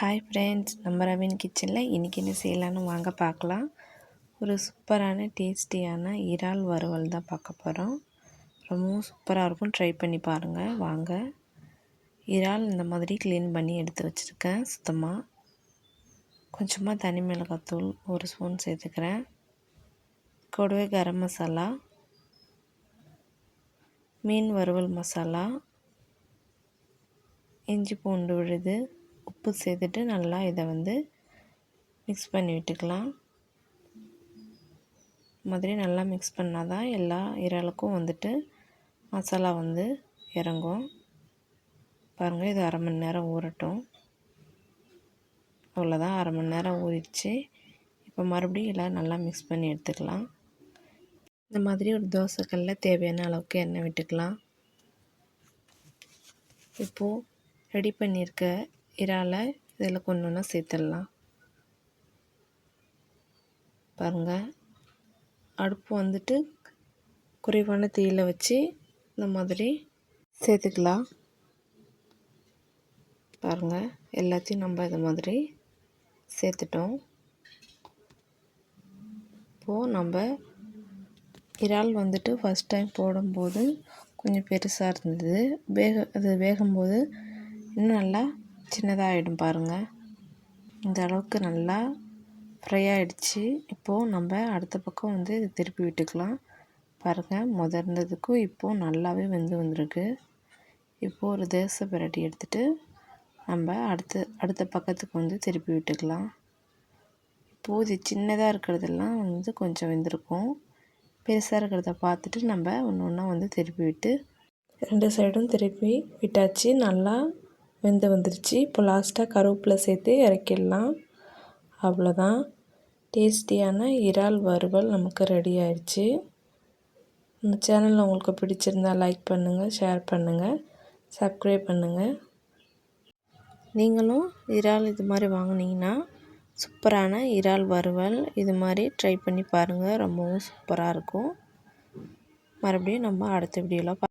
Hi friends நம்ம ravine கிச்சனில் இன்றைக்கி என்ன செய்யலான்னு வாங்க பார்க்கலாம். ஒரு சூப்பரான டேஸ்டியான இறால் வறுவல் தான் பார்க்க போகிறோம் ரொம்பவும் சூப்பராக இருக்கும். ட்ரை பண்ணி பாருங்கள் வாங்க. இறால் இந்த மாதிரி க்ளீன் பண்ணி எடுத்து வச்சுருக்கேன். சுத்தமாக கொஞ்சமாக தனி மிளகாத்தூள் ஒரு ஸ்பூன் சேர்த்துக்கிறேன். கூடவே கரம் மசாலா. மீன் வறுவல் மசாலா. இஞ்சி பூண்டு விழுது. உப்பு சேர்த்துட்டு நல்லா இதை வந்து மிக்ஸ் பண்ணி விட்டுக்கலாம். மாதிரி நல்லா மிக்ஸ் பண்ணால் தான் எல்லா இறாலுக்கும் வந்துட்டு மசாலா வந்து இறங்கும். பாருங்கள் இது அரை மணி நேரம் ஊறட்டும். அவ்வளோதான் அரை மணி நேரம் ஊறிடுச்சு. இப்போ மறுபடியும் எல்லாம் நல்லா மிக்ஸ் பண்ணி எடுத்துக்கலாம். இந்த மாதிரி ஒரு தோசைக்கல்ல தேவையான அளவுக்கு எண்ணெய் விட்டுக்கலாம். இப்போது ரெடி பண்ணியிருக்க இறாலை இதில் கொண்டு ஒன்றா சேர்த்துடலாம். பாருங்கள் அடுப்பு வந்துட்டு குறைவான தீயில் வச்சு இந்த மாதிரி சேர்த்துக்கலாம். பாருங்கள் எல்லாத்தையும் நம்ம இது மாதிரி சேர்த்துட்டோம். இப்போது நம்ம இறால் வந்துட்டு ஃபஸ்ட் டைம் போடும்போது கொஞ்சம் பெருசாக இருந்தது. வேக அது வேகும்போது இன்னும் நல்லா சின்னதாகிடும் பாருங்கள் இந்த அளவுக்கு நல்லா ஃப்ரை ஆகிடுச்சு இப்போது நம்ம அடுத்த பக்கம் வந்து திருப்பி விட்டுக்கலாம். பாருங்கள் முதர்ந்ததுக்கும் இப்போது நல்லாவே வெந்து வந்திருக்கு. இப்போது ஒரு தேச பிரட்டி எடுத்துகிட்டு நம்ம அடுத்த அடுத்த பக்கத்துக்கு வந்து திருப்பி விட்டுக்கலாம். இப்போது இது சின்னதாக இருக்கிறதெல்லாம் வந்து கொஞ்சம் வெந்திருக்கும். பெருசாக இருக்கிறத பார்த்துட்டு நம்ம ஒன்று ஒன்றா வந்து திருப்பி விட்டு ரெண்டு சைடும் திருப்பி விட்டாச்சு. நல்லா வெந்து வந்துருச்சு. இப்போ லாஸ்ட்டாக கருவேப்பிலை சேர்த்து இறக்கிடலாம். அவ்வளோதான். டேஸ்டியான இறால் வறுவல் நமக்கு ரெடி ஆயிடுச்சு. இந்த சேனலில் உங்களுக்கு பிடிச்சிருந்தால் லைக் பண்ணுங்கள் ஷேர் பண்ணுங்கள் சப்ஸ்கிரைப் பண்ணுங்கள் நீங்களும் இறால் இது மாதிரி வாங்கினீங்கன்னா சூப்பரான இறால் வறுவல் இது மாதிரி ட்ரை பண்ணி பாருங்கள் ரொம்பவும் சூப்பராக இருக்கும். மறுபடியும் நம்ம அடுத்த வீடியோவில்